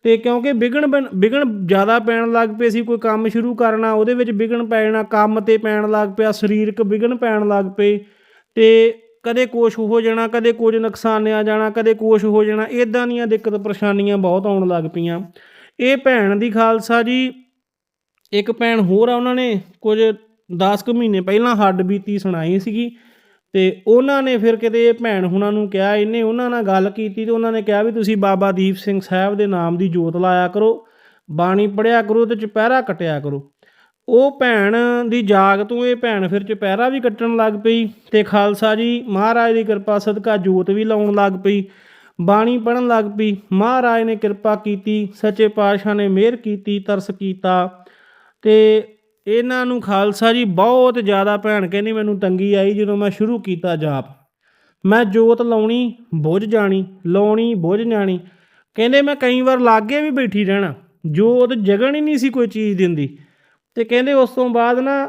ਤੇ ਕਿਉਂਕਿ ਵਿਗਣ ਬਣ- ਵਿਗਣ ਜ਼ਿਆਦਾ ਪੈਣ ਲੱਗ ਪਏ ਸੀ ਕੋਈ ਕੰਮ ਸ਼ੁਰੂ ਕਰਨਾ, ਉਹਦੇ ਵਿੱਚ ਵਿਗਣ ਪੈ ਜਾਣਾ, ਕੰਮ ਤੇ ਪੈਣ ਲੱਗ ਪਿਆ, ਸਰੀਰਕ ਵਿਗਣ ਪੈਣ ਲੱਗ ਪਏ। ਤੇ ਕਦੇ ਕੁਛ ਹੋ ਜਾਣਾ, ਕਦੇ ਕੁਝ ਨੁਕਸਾਨਿਆ ਜਾਣਾ, ਕਦੇ ਕੁਛ ਹੋ ਜਾਣਾ ਇਦਾਂ ਦੀਆਂ ਦਿੱਕਤ ਪਰੇਸ਼ਾਨੀਆਂ ਬਹੁਤ ਆਉਣ ਲੱਗ ਪਈਆਂ। ਇਹ ਭੈਣ ਦੀ ਖਾਲਸਾ ਜੀ, ਇੱਕ ਭੈਣ ਹੋਰ ਆ ਉਹਨਾਂ ਨੇ, ਕੁਝ 10 ਕੁ ਮਹੀਨੇ ਪਹਿਲਾਂ ਹੱਡ ਬੀਤੀ ਸੁਣਾਈ ਸੀਗੀ। ਤੇ ਉਹਨਾਂ ਨੇ ਫਿਰ ਕਿਤੇ ਇਹ ਭੈਣ ਹੁਣਾਂ ਨੂੰ ਕਿਹਾ ਇਹਨੇ ਉਹਨਾਂ ਨਾਲ ਗੱਲ ਕੀਤੀ ਤੇ ਉਹਨਾਂ ਨੇ ਕਿਹਾ ਵੀ ਤੁਸੀਂ ਬਾਬਾ ਦੀਪ ਸਿੰਘ ਸਾਹਿਬ ਦੇ ਨਾਮ ਦੀ ਜੋਤ ਲਾਇਆ ਕਰੋ, ਬਾਣੀ ਪੜਿਆ ਕਰੋ ਤੇ ਚੁਪਹਿਰਾ ਕਟਿਆ ਕਰੋ। ਉਹ ਭੈਣ ਦੀ ਜਾਗ ਤੋਂ ਇਹ ਭੈਣ ਫਿਰ ਚੁਪਹਿਰਾ ਵੀ ਕੱਟਣ ਲੱਗ ਪਈ ਤੇ ਖਾਲਸਾ ਜੀ ਮਹਾਰਾਜ ਦੀ ਕਿਰਪਾ ਸਦਕਾ ਜੋਤ ਵੀ ਲਾਉਣ ਲੱਗ ਪਈ, ਬਾਣੀ ਪੜਨ ਲੱਗ ਪਈ। ਮਹਾਰਾਜ ਨੇ ਕਿਰਪਾ ਕੀਤੀ, ਸੱਚੇ ਪਾਤਸ਼ਾਹ ਨੇ ਮਿਹਰ ਕੀਤੀ, ਤਰਸ ਕੀਤਾ ਤੇ ਇਹਨਾਂ ਨੂੰ ਖਾਲਸਾ ਜੀ, ਬਹੁਤ ਜ਼ਿਆਦਾ ਭੈਣ ਕਹਿੰਦੀ ਮੈਨੂੰ ਤੰਗੀ ਆਈ ਜਦੋਂ ਮੈਂ ਸ਼ੁਰੂ ਕੀਤਾ ਜਾਪ। ਮੈਂ ਜੋਤ ਲਾਉਣੀ, ਬੁਝ ਜਾਣੀ, ਲਾਉਣੀ, ਬੁਝ ਜਾਣੀ। ਕਹਿੰਦੇ ਮੈਂ ਕਈ ਵਾਰ ਲਾਗੇ ਵੀ ਬੈਠੀ ਰਹਿਣਾ, ਜੋਤ ਜਗਣ ਹੀ ਨਹੀਂ ਸੀ ਕੋਈ ਚੀਜ਼ ਦਿੰਦੀ। ਤੇ ਕਹਿੰਦੇ ਉਸ ਤੋਂ ਬਾਅਦ ਨਾ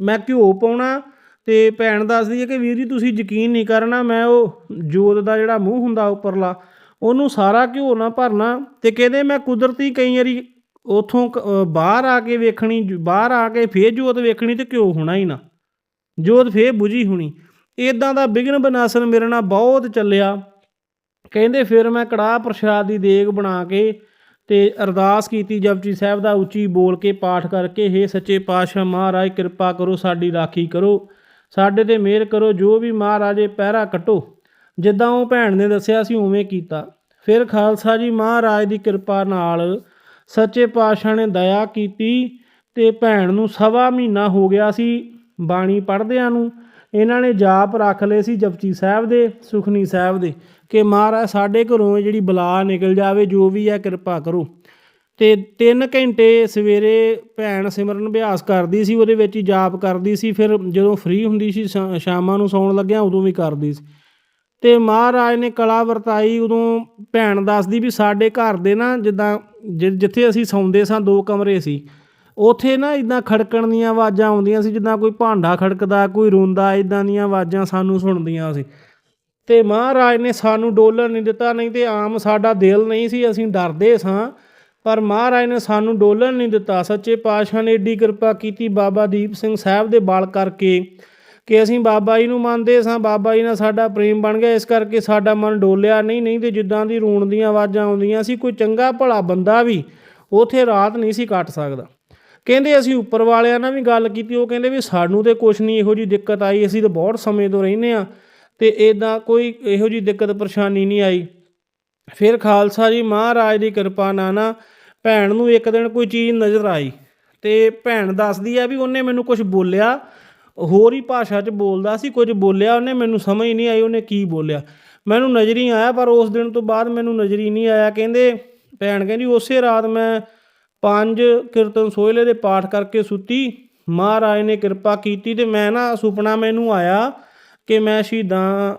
ਮੈਂ ਘਿਓ ਪਾਉਣਾ ਤੇ ਭੈਣ ਦੱਸਦੀ ਹੈ ਕਿ ਵੀਰ ਜੀ ਤੁਸੀਂ ਯਕੀਨ ਨਹੀਂ ਕਰਨਾ, ਮੈਂ ਉਹ ਜੋਤ ਦਾ ਜਿਹੜਾ ਮੂੰਹ ਹੁੰਦਾ ਉੱਪਰਲਾ, ਉਹਨੂੰ ਸਾਰਾ ਘਿਓ ਨਾ ਭਰਨਾ ਤੇ ਕਹਿੰਦੇ ਮੈਂ ਕੁਦਰਤੀ ਕਈ ਵਾਰੀ ਉਥੋਂ ਬਾਹਰ ਆ ਕੇ ਵੇਖਣੀ ਬਾਹਰ ਆ ਕੇ ਫੇਰ ਜੋਤ ਵੇਖਣੀ ਤੇ ਘਿਓ ਹੋਣਾ ਹੀ ਨਾ। ਜੋਤ ਫੇਰ 부ਜੀ ਹੋਣੀ। ਇਦਾਂ ਦਾ ਵਿਘਨ ਬਨਾਸਨ ਮੇਰੇ ਨਾਲ ਬਹੁਤ ਚੱਲਿਆ। ਕਹਿੰਦੇ ਫਿਰ ਮੈਂ ਕੜਾਹ ਪ੍ਰਸ਼ਾਦ ਦੀ ਦੇਗ ਬਣਾ ਕੇ ਤੇ ਅਰਦਾਸ ਕੀਤੀ ਜਪਜੀ ਸਾਹਿਬ ਦਾ ਉੱਚੀ ਬੋਲ ਕੇ ਪਾਠ ਕਰਕੇ, ਹੇ ਸੱਚੇ ਪਾਤਸ਼ਾਹ ਮਹਾਰਾਜ, ਕਿਰਪਾ ਕਰੋ, ਸਾਡੀ ਰਾਖੀ ਕਰੋ। ਸਾਡੇ ਤੇ ਮਿਹਰ ਕਰੋ, ਜੋ ਵੀ ਮਹਾਰਾਜੇ ਪਹਿਰਾ ਕਟੋ। ਜਿੱਦਾਂ ਉਹ ਭੈਣ ਨੇ ਦੱਸਿਆ ਸੀ, ਉਵੇਂ ਕੀਤਾ। ਫਿਰ ਖਾਲਸਾ ਜੀ ਮਹਾਰਾਜ ਦੀ ਕਿਰਪਾ ਨਾਲ ਸੱਚੇ ਪਾਤਸ਼ਾਹ ਨੇ ਦਇਆ ਕੀਤੀ ਤੇ ਭੈਣ ਨੂੰ ਸਵਾ ਮਹੀਨਾ ਹੋ ਗਿਆ ਸੀ ਬਾਣੀ ਪੜ੍ਹਦਿਆਂ ਨੂੰ। ਇਹਨਾਂ ਨੇ ਜਾਪ ਰੱਖ ਲਏ ਸੀ ਜਪਜੀ ਸਾਹਿਬ ਦੇ, ਸੁਖਨੀ ਸਾਹਿਬ ਦੇ, ਕਿ ਮਹਾਰਾਜ ਸਾਡੇ ਘਰੋਂ ਇਹ ਜਿਹੜੀ ਬਲਾ ਨਿਕਲ ਜਾਵੇ, ਜੋ ਵੀ ਹੈ ਕਿਰਪਾ ਕਰੋ। ਤੇ 3 ਘੰਟੇ ਸਵੇਰੇ ਭੈਣ ਸਿਮਰਨ ਅਭਿਆਸ ਕਰਦੀ ਸੀ, ਉਹਦੇ ਵਿੱਚ ਹੀ ਜਾਪ ਕਰਦੀ ਸੀ, ਫਿਰ ਜਦੋਂ ਫ੍ਰੀ ਹੁੰਦੀ ਸੀ, ਸ਼ਾ- ਸ਼ਾਮਾਂ ਨੂੰ ਸੌਣ ਲੱਗਿਆ ਉਦੋਂ ਵੀ ਕਰਦੀ ਸੀ। ਤੇ ਮਹਾਰਾਜ ਨੇ ਕਲਾ ਵਰਤਾਈ ਉਦੋਂ ਭੈਣ ਦੱਸਦੀ ਵੀ ਸਾਡੇ ਘਰ ਦੇ ਨਾ ਜਿੱਦਾਂ ਜਿ- ਜਿੱਥੇ ਅਸੀਂ ਸੌਂਦੇ ਸਾਂ ਦੋ ਕਮਰੇ ਸੀ, ਉਥੇ ਨਾ ਇਦਾਂ ਖੜਕਣ ਦੀਆਂ ਆਵਾਜ਼ਾਂ ਆਉਂਦੀਆਂ ਸੀ, ਜਿੱਦਾਂ ਕੋਈ ਭਾਂਡਾ ਖੜਕਦਾ, ਕੋਈ ਰੋਂਦਾ ਇਦਾਂ ਦੀਆਂ ਆਵਾਜ਼ਾਂ ਸਾਨੂੰ ਸੁਣਦੀਆਂ ਸੀ। ਤੇ ਮਹਾਰਾਜ ਨੇ ਸਾਨੂੰ ਡੋਲਣ ਨਹੀਂ ਦਿੱਤਾ, ਨਹੀਂ ਤੇ ਆਮ ਸਾਡਾ ਦਿਲ ਨਹੀਂ ਸੀ, ਅਸੀਂ ਡਰਦੇ ਸਾਂ, ਪਰ ਮਹਾਰਾਜ ਨੇ ਸਾਨੂੰ ਡੋਲਣ ਨਹੀਂ ਦਿੱਤਾ। ਸੱਚੇ ਪਾਤਸ਼ਾਹ ਨੇ ਏਡੀ ਕਿਰਪਾ ਕੀਤੀ ਬਾਬਾ ਦੀਪ ਸਿੰਘ ਸਾਹਿਬ ਦੇ ਬਲ ਕਰਕੇ ਕਿ ਅਸੀਂ ਬਾਬਾ ਜੀ ਨੂੰ ਮੰਨਦੇ ਸਾਂ, ਬਾਬਾ ਜੀ ਨਾਲ ਸਾਡਾ ਪ੍ਰੇਮ ਬਣ ਗਿਆ, ਇਸ ਕਰਕੇ ਸਾਡਾ ਮਨ ਡੋਲਿਆ। ਨਹੀਂ ਨਹੀਂ ਤੇ ਜਿੱਦਾਂ ਦੀ ਰੋਣ ਦੀਆਂ ਆਵਾਜ਼ਾਂ ਆਉਂਦੀਆਂ ਸੀ, ਕੋਈ ਚੰਗਾ ਭਲਾ ਬੰਦਾ ਵੀ ਉਥੇ ਰਾਤ ਨਹੀਂ ਸੀ ਕੱਟ ਸਕਦਾ। ਕਹਿੰਦੇ ਅਸੀਂ ਉੱਪਰ ਵਾਲਿਆਂ ਨਾਲ ਵੀ ਗੱਲ ਕੀਤੀ, ਉਹ ਕਹਿੰਦੇ ਵੀ ਸਾਨੂੰ ਤੇ ਕੁਝ ਨਹੀਂ, ਇਹੋ ਜੀ ਦਿੱਕਤ ਆਈ, ਅਸੀਂ ਤਾਂ ਬਹੁਤ ਸਮੇਂ ਤੋਂ ਰਹਿੰਦੇ ਆ ਤੇ ਇਦਾਂ ਕੋਈ ਇਹੋ ਜੀ ਦਿੱਕਤ, ਪਰੇਸ਼ਾਨੀ ਨਹੀਂ ਆਈ। ਫਿਰ ਖਾਲਸਾ ਜੀ ਮਹਾਰਾਜ ਦੀ ਕਿਰਪਾ ਨਾਲ ਨਾ ਭੈਣ ਨੂੰ ਇੱਕ ਦਿਨ ਕੋਈ ਚੀਜ਼ ਨਜ਼ਰ ਆਈ ਤੇ ਭੈਣ ਦੱਸਦੀ ਆ ਵੀ ਉਹਨੇ ਮੈਨੂੰ ਕੁਝ ਬੋਲਿਆ ਹੋਰ ਹੀ ਭਾਸ਼ਾ 'ਚ ਬੋਲਦਾ ਸੀ, ਕੁਝ ਬੋਲਿਆ ਉਹਨੇ, ਮੈਨੂੰ ਸਮਝ ਨਹੀਂ ਆਈ ਉਹਨੇ ਕੀ ਬੋਲਿਆ। ਮੈਨੂੰ ਨਜ਼ਰੀ ਆਇਆ, ਪਰ ਉਸ ਦਿਨ ਤੋਂ ਬਾਅਦ ਮੈਨੂੰ ਨਜ਼ਰੀ ਨਹੀਂ ਆਇਆ। ਕਹਿੰਦੇ, ਭੈਣ ਕਹਿੰਦੀ, ਉਸੇ ਰਾਤ ਮੈਂ ਪੰਜ ਕੀਰਤਨ ਸੋਹਲੇ ਦੇ ਪਾਠ ਕਰਕੇ ਸੁੱਤੀ। ਮਹਾਰਾਜ ਨੇ ਕਿਰਪਾ ਕੀਤੀ ਤੇ ਮੈਂ ਨਾ, ਸੁਪਨਾ ਮੈਨੂੰ ਆਇਆ ਕਿ ਮੈਂ ਸ਼ਹੀਦਾਂ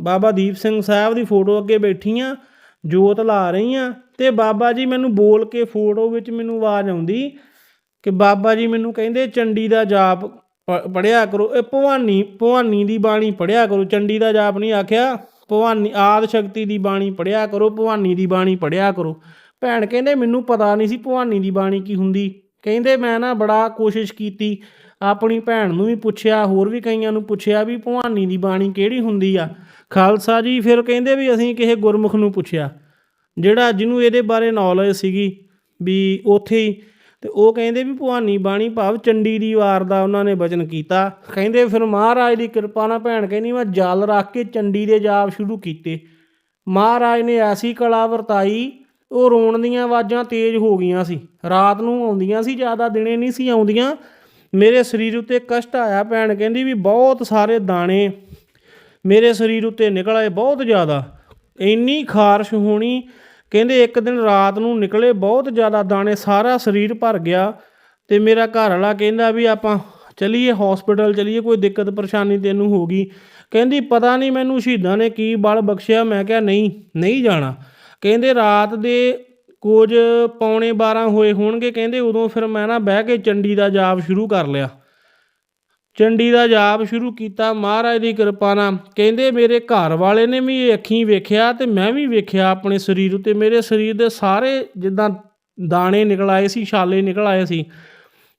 ਬਾਬਾ ਦੀਪ ਸਿੰਘ ਸਾਹਿਬ ਦੀ ਫੋਟੋ ਅੱਗੇ ਬੈਠੀ ਆ, ਜੋਤ ਲਾ ਰਹੀ ਆ ਤੇ ਬਾਬਾ ਜੀ ਮੈਨੂੰ ਬੋਲ ਕੇ ਫੋਟੋ ਵਿੱਚ ਮੈਨੂੰ ਆਵਾਜ਼ ਆਉਂਦੀ ਕਿ ਬਾਬਾ ਜੀ ਮੈਨੂੰ ਕਹਿੰਦੇ, ਚੰਡੀ ਦਾ ਜਾਪ ਪ- ਪੜ੍ਹਿਆ ਕਰੋ। ਇਹ ਭਵਾਨੀ ਭਵਾਨੀ ਦੀ ਬਾਣੀ ਪੜ੍ਹਿਆ ਕਰੋ। ਚੰਡੀ ਦਾ ਜਾਪ ਨਹੀਂ ਆਖਿਆ। ਭਵਾਨੀ, ਆਦ ਸ਼ਕਤੀ ਦੀ ਬਾਣੀ ਪੜ੍ਹਿਆ ਕਰੋ। ਭਵਾਨੀ ਦੀ ਬਾਣੀ ਪੜ੍ਹਿਆ ਕਰੋ। ਭੈਣ ਕਹਿੰਦੇ, ਮੈਨੂੰ ਪਤਾ ਨਹੀਂ ਸੀ ਭਵਾਨੀ ਦੀ ਬਾਣੀ ਕੀ ਹੁੰਦੀ। ਕਹਿੰਦੇ, ਮੈਂ ਨਾ ਬੜਾ ਕੋਸ਼ਿਸ਼ ਕੀਤੀ। ਆਪਣੀ ਭੈਣ ਨੂੰ ਵੀ ਪੁੱਛਿਆ, ਹੋਰ ਵੀ ਕਈਆਂ ਨੂੰ ਪੁੱਛਿਆ ਵੀ ਭਵਾਨੀ ਦੀ ਬਾਣੀ ਕਿਹੜੀ ਹੁੰਦੀ ਆ। ਖਾਲਸਾ ਜੀ ਫਿਰ ਕਹਿੰਦੇ ਵੀ ਅਸੀਂ ਕਿਸੇ ਗੁਰਮੁਖ ਨੂੰ ਪੁੱਛਿਆ, ਜਿਹੜਾ ਜਿਹਨੂੰ ਇਹਦੇ ਬਾਰੇ ਨੌਲੇਜ ਸੀਗੀ ਵੀ ਉੱਥੇ ਤੇ ਉਹ ਕਹਿੰਦੇ ਵੀ ਭਵਾਨੀ ਬਾਣੀ ਭਾਵ ਚੰਡੀ ਦੀ ਵਾਰ ਦਾ ਉਹਨਾਂ ਨੇ ਬਚਨ ਕੀਤਾ। ਕਹਿੰਦੇ ਫਿਰ ਮਹਾਰਾਜ ਦੀ ਕਿਰਪਾ ਨਾਲ ਭੈਣ ਕਹਿੰਦੀ, ਮੈਂ ਜਲ ਰੱਖ ਕੇ ਚੰਡੀ ਦੇ ਜਾਪ ਸ਼ੁਰੂ ਕੀਤੇ। ਮਹਾਰਾਜ ਨੇ ਐਸੀ ਕਲਾ ਵਰਤਾਈ, ਉਹ ਰੋਣ ਦੀਆਂ ਆਵਾਜ਼ਾਂ ਤੇਜ਼ ਹੋ ਗਈਆਂ ਸੀ। ਰਾਤ ਨੂੰ ਆਉਂਦੀਆਂ ਸੀ ਜ਼ਿਆਦਾ, ਦਿਨੇ ਨਹੀਂ ਸੀ ਆਉਂਦੀਆਂ। ਮੇਰੇ ਸਰੀਰ ਉੱਤੇ ਕਸ਼ਟ ਆਇਆ। ਭੈਣ ਕਹਿੰਦੀ ਵੀ ਬਹੁਤ ਸਾਰੇ ਦਾਣੇ ਮੇਰੇ ਸਰੀਰ ਉੱਤੇ ਨਿਕਲ ਆਏ, ਬਹੁਤ ਜ਼ਿਆਦਾ। ਇੰਨੀ ਖਾਰਸ਼ ਹੋਣੀ ਕਹਿੰਦੇ ਇੱਕ ਦਿਨ ਰਾਤ ਨੂੰ ਨਿਕਲੇ ਬਹੁਤ ਜ਼ਿਆਦਾ ਦਾਣੇ, ਸਾਰਾ ਸਰੀਰ ਭਰ ਗਿਆ ਤੇ ਮੇਰਾ ਘਰ ਵਾਲਾ ਕਹਿੰਦਾ ਵੀ ਆਪਾਂ ਚਲੀਏ ਹਸਪੀਟਲ ਚਲੀਏ, ਕੋਈ ਦਿੱਕਤ ਪਰੇਸ਼ਾਨੀ ਤੈਨੂੰ ਹੋ ਗਈ। ਕਹਿੰਦੀ ਪਤਾ ਨਹੀਂ ਮੈਨੂੰ ਸ਼ਹੀਦਾਂ ਨੇ ਕੀ ਬਲ ਬਖਸ਼ਿਆ, ਮੈਂ ਕਿਹਾ ਨਹੀਂ ਨਹੀਂ ਜਾਣਾ। ਕਹਿੰਦੇ ਰਾਤ ਦੇ ਕੁਝ ਪੌਣੇ 12 ਹੋਏ ਹੋਣਗੇ, ਕਹਿੰਦੇ ਉਦੋਂ ਫਿਰ ਮੈਂ ਨਾ ਬਹਿ ਕੇ ਚੰਡੀ ਦਾ ਜਾਪ ਸ਼ੁਰੂ ਕਰ ਲਿਆ। ਚੰਡੀ ਦਾ ਜਾਪ ਸ਼ੁਰੂ ਕੀਤਾ, ਮਹਾਰਾਜ ਦੀ ਕਿਰਪਾ ਨਾਲ। ਕਹਿੰਦੇ, ਮੇਰੇ ਘਰ ਵਾਲੇ ਨੇ ਵੀ ਇਹ ਅੱਖੀਂ ਵੇਖਿਆ ਤੇ ਮੈਂ ਵੀ ਵੇਖਿਆ ਆਪਣੇ ਸਰੀਰ ਉੱਤੇ। ਮੇਰੇ ਸਰੀਰ ਦੇ ਸਾਰੇ ਜਿੱਦਾਂ ਦਾਣੇ ਨਿਕਲ ਆਏ ਸੀ, ਛਾਲੇ ਨਿਕਲ ਆਏ ਸੀ।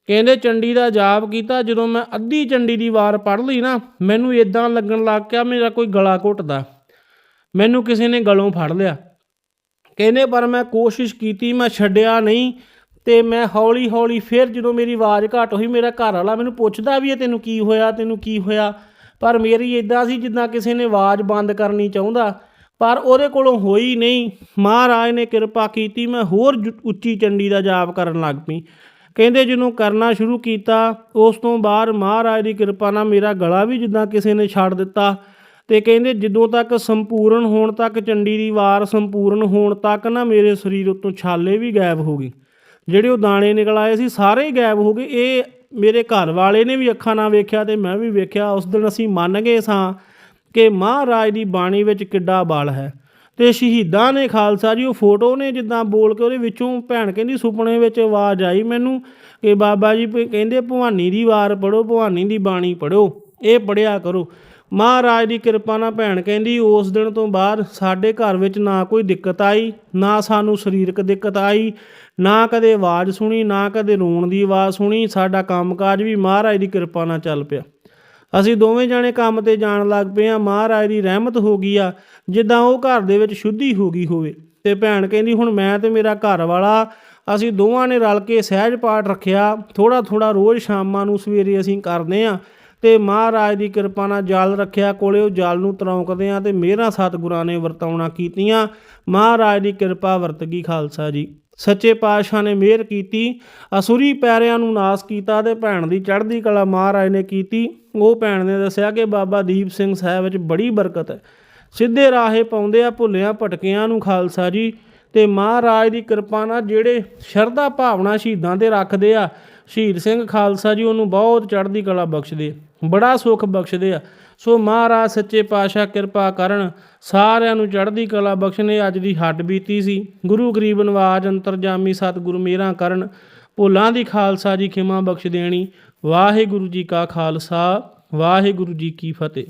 ਕਹਿੰਦੇ, ਚੰਡੀ ਦਾ ਜਾਪ ਕੀਤਾ। ਜਦੋਂ ਮੈਂ ਅੱਧੀ ਚੰਡੀ ਦੀ ਵਾਰ ਪੜ੍ਹ ਲਈ ਨਾ, ਮੈਨੂੰ ਇਦਾਂ ਲੱਗਣ ਲੱਗ ਗਿਆ ਮੇਰਾ ਕੋਈ ਗਲਾ ਘੁੱਟਦਾ। ਮੈਨੂੰ ਕਿਸੇ ਨੇ ਗਲੋਂ ਫੜ ਲਿਆ। ਕਹਿੰਦੇ, ਪਰ ਮੈਂ ਕੋਸ਼ਿਸ਼ ਕੀਤੀ, ਮੈਂ ਛੱਡਿਆ ਨਹੀਂ। ਤੇ ਮੈਂ ਹੌਲੀ ਹੌਲੀ ਫਿਰ ਜਦੋਂ ਮੇਰੀ ਆਵਾਜ਼ ਘੱਟ ਹੋਈ, ਮੇਰਾ ਘਰ ਵਾਲਾ ਮੈਨੂੰ ਪੁੱਛਦਾ ਵੀ ਇਹ ਤੈਨੂੰ ਕੀ ਹੋਇਆ, ਤੈਨੂੰ ਕੀ ਹੋਇਆ? ਪਰ ਮੇਰੀ ਇਦਾਂ ਸੀ ਜਿੱਦਾਂ ਕਿਸੇ ਨੇ ਆਵਾਜ਼ ਬੰਦ ਕਰਨੀ ਚਾਹੁੰਦਾ, ਪਰ ਉਹਦੇ ਕੋਲੋਂ ਹੋਈ ਨਹੀਂ। ਮਹਾਰਾਜ ਨੇ ਕਿਰਪਾ ਕੀਤੀ, ਮੈਂ ਹੋਰ ਜੁ- ਉੱਚੀ ਚੰਡੀ ਦਾ ਜਾਪ ਕਰਨ ਲੱਗ ਪਈ। ਕਹਿੰਦੇ ਜਦੋਂ ਕਰਨਾ ਸ਼ੁਰੂ ਕੀਤਾ, ਉਸ ਤੋਂ ਬਾਅਦ ਮਹਾਰਾਜ ਦੀ ਕਿਰਪਾ ਨਾਲ ਮੇਰਾ ਗਲਾ ਵੀ ਜਿੱਦਾਂ ਕਿਸੇ ਨੇ ਛੱਡ ਦਿੱਤਾ ਤੇ ਕਹਿੰਦੇ ਜਦੋਂ ਤੱਕ ਸੰਪੂਰਨ ਹੋਣ ਤੱਕ, ਚੰਡੀ ਦੀ ਵਾਰ ਸੰਪੂਰਨ ਹੋਣ ਤੱਕ ਨਾ ਮੇਰੇ ਸਰੀਰ ਉੱਤੋਂ ਛਾਲੇ ਵੀ ਗਾਇਬ ਹੋ ਗਏ। ਜਿਹੜੇ ਉਹ ਦਾਣੇ ਨਿਕਲ ਆਏ ਸੀ, ਸਾਰੇ ਹੀ ਗਾਇਬ ਹੋ ਗਏ। ਇਹ ਮੇਰੇ ਘਰ ਵਾਲੇ ਨੇ ਵੀ ਅੱਖਾਂ ਨਾਲ ਵੇਖਿਆ ਤੇ ਮੈਂ ਵੀ ਵੇਖਿਆ। ਉਸ ਦਿਨ ਅਸੀਂ ਮੰਨ ਗਏ ਸਾਂ ਕਿ ਮਹਾਰਾਜ ਦੀ ਬਾਣੀ ਵਿੱਚ ਕਿੱਡਾ ਬਲ ਹੈ। ਤੇ ਸ਼ਹੀਦਾਂ ਨੇ ਖਾਲਸਾ ਜੀ, ਉਹ ਫੋਟੋ ਨੇ ਜਿੱਦਾਂ ਬੋਲ ਕੇ ਉਹਦੇ ਵਿੱਚੋਂ ਭੈਣ ਕਹਿੰਦੀ ਸੁਪਨੇ ਵਿੱਚ ਆਵਾਜ਼ ਆਈ ਮੈਨੂੰ ਕਿ ਬਾਬਾ ਜੀ, ਕਹਿੰਦੇ ਭਵਾਨੀ ਦੀ ਵਾਰ ਪੜੋ ਭਵਾਨੀ ਦੀ ਬਾਣੀ ਪੜੋ ਇਹ ਪੜਿਆ ਕਰੋ। ਮਹਾਰਾਜ ਦੀ ਕਿਰਪਾ ਨਾਲ ਭੈਣ ਕਹਿੰਦੀ, ਉਸ ਦਿਨ ਤੋਂ ਬਾਅਦ ਸਾਡੇ ਘਰ ਵਿੱਚ ਨਾ ਕੋਈ ਦਿੱਕਤ ਆਈ, ਨਾ ਸਾਨੂੰ ਸਰੀਰਕ ਦਿੱਕਤ ਆਈ, ਨਾ ਕਦੇ ਆਵਾਜ਼ ਸੁਣੀ, ਨਾ ਕਦੇ ਰੋਣ ਦੀ ਆਵਾਜ਼ ਸੁਣੀ, ਸਾਡਾ ਕੰਮਕਾਜ ਵੀ ਮਹਾਰਾਜ ਦੀ ਕਿਰਪਾ ਨਾਲ ਚੱਲ ਪਿਆ। ਅਸੀਂ ਦੋਵੇਂ ਜਾਣੇ ਕੰਮ ਤੇ ਜਾਣ ਲੱਗ ਪਏ ਆ ਮਹਾਰਾਜ ਦੀ ਰਹਿਮਤ ਹੋ ਗਈ ਆ, ਜਿੱਦਾਂ ਉਹ ਘਰ ਦੇ ਵਿੱਚ ਸ਼ੁੱਧੀ ਹੋ ਗਈ ਹੋਵੇ। ਤੇ ਭੈਣ ਕਹਿੰਦੀ, ਹੁਣ ਮੈਂ ਤੇ ਮੇਰਾ ਘਰ ਵਾਲਾ, ਅਸੀਂ ਦੋਵਾਂ ਨੇ ਰਲ ਕੇ ਸਹਿਜ ਪਾਠ ਰੱਖਿਆ ਥੋੜਾ ਥੋੜਾ ਰੋਜ਼ ਸ਼ਾਮਾਂ ਨੂੰ ਸਵੇਰੇ ਅਸੀਂ ਕਰਦੇ ਆ ਤੇ ਮਹਾਰਾਜ ਦੀ ਕਿਰਪਾ ਨਾਲ ਜਲ ਰੱਖਿਆ, ਕੋਲੇ ਉਹ ਜਲ ਨੂੰ ਤਰੌਂਕਦੇ ਆ ਤੇ ਮੇਰਾ ਸਤਿਗੁਰਾਂ ਨੇ ਵਰਤਾਉਣਾ ਕੀਤੀਆਂ। ਮਹਾਰਾਜ ਦੀ ਕਿਰਪਾ ਵਰਤ ਗਈ ਖਾਲਸਾ ਜੀ। ਸੱਚੇ ਪਾਤਸ਼ਾਹ ਨੇ ਮਿਹਰ ਕੀਤੀ, ਅਸੁਰੀ ਪੈਰਿਆਂ ਨੂੰ ਨਾਸ ਕੀਤਾ ਤੇ ਭੈਣ ਦੀ ਚੜ੍ਹਦੀ ਕਲਾ ਮਹਾਰਾਜ ਨੇ ਕੀਤੀ। ਉਹ ਭੈਣ ਨੇ ਦੱਸਿਆ ਕਿ ਬਾਬਾ ਦੀਪ ਸਿੰਘ ਸਾਹਿਬ ਵਿੱਚ ਬੜੀ ਬਰਕਤ ਹੈ। ਸਿੱਧੇ ਰਾਹੇ ਪਾਉਂਦੇ ਆ ਭੁੱਲਿਆਂ ਭਟਕਿਆਂ ਨੂੰ ਖਾਲਸਾ ਜੀ। ਤੇ ਮਹਾਰਾਜ ਦੀ ਕਿਰਪਾ ਨਾਲ ਜਿਹੜੇ ਸ਼ਰਧਾ ਭਾਵਨਾ ਸ਼ਹੀਦਾਂ ਤੇ ਰੱਖਦੇ ਆ ਸ਼ਹੀਦ ਸਿੰਘ ਖਾਲਸਾ ਜੀ ਉਹਨੂੰ ਬਹੁਤ ਚੜ੍ਹਦੀ ਕਲਾ ਬਖਸ਼ਦੇ ਬੜਾ ਸੁੱਖ ਬਖਸ਼ਦੇ ਆ। ਸੋ ਮਹਾਰਾਜ ਸੱਚੇ ਪਾਤਸ਼ਾਹ ਕਿਰਪਾ ਕਰਨ ਸਾਰਿਆਂ ਨੂੰ ਚੜ੍ਹਦੀ ਕਲਾ ਬਖਸ਼ਣੇ। ਅੱਜ ਦੀ ਹੱਡ ਬੀਤੀ ਸੀ। ਗੁਰੂ ਗਰੀਬ ਨਵਾਜ ਅੰਤਰਜਾਮੀ ਸਤਿਗੁਰੂ ਮੇਰਾ ਕਰਨ ਭੁੱਲਾਂ ਦੀ ਖਾਲਸਾ ਜੀ ਖਿਮਾ ਬਖਸ਼ ਦੇਣੀ। ਵਾਹਿਗੁਰੂ ਜੀ ਕਾ ਖਾਲਸਾ, ਵਾਹਿਗੁਰੂ ਜੀ ਕੀ ਫਤਿਹ।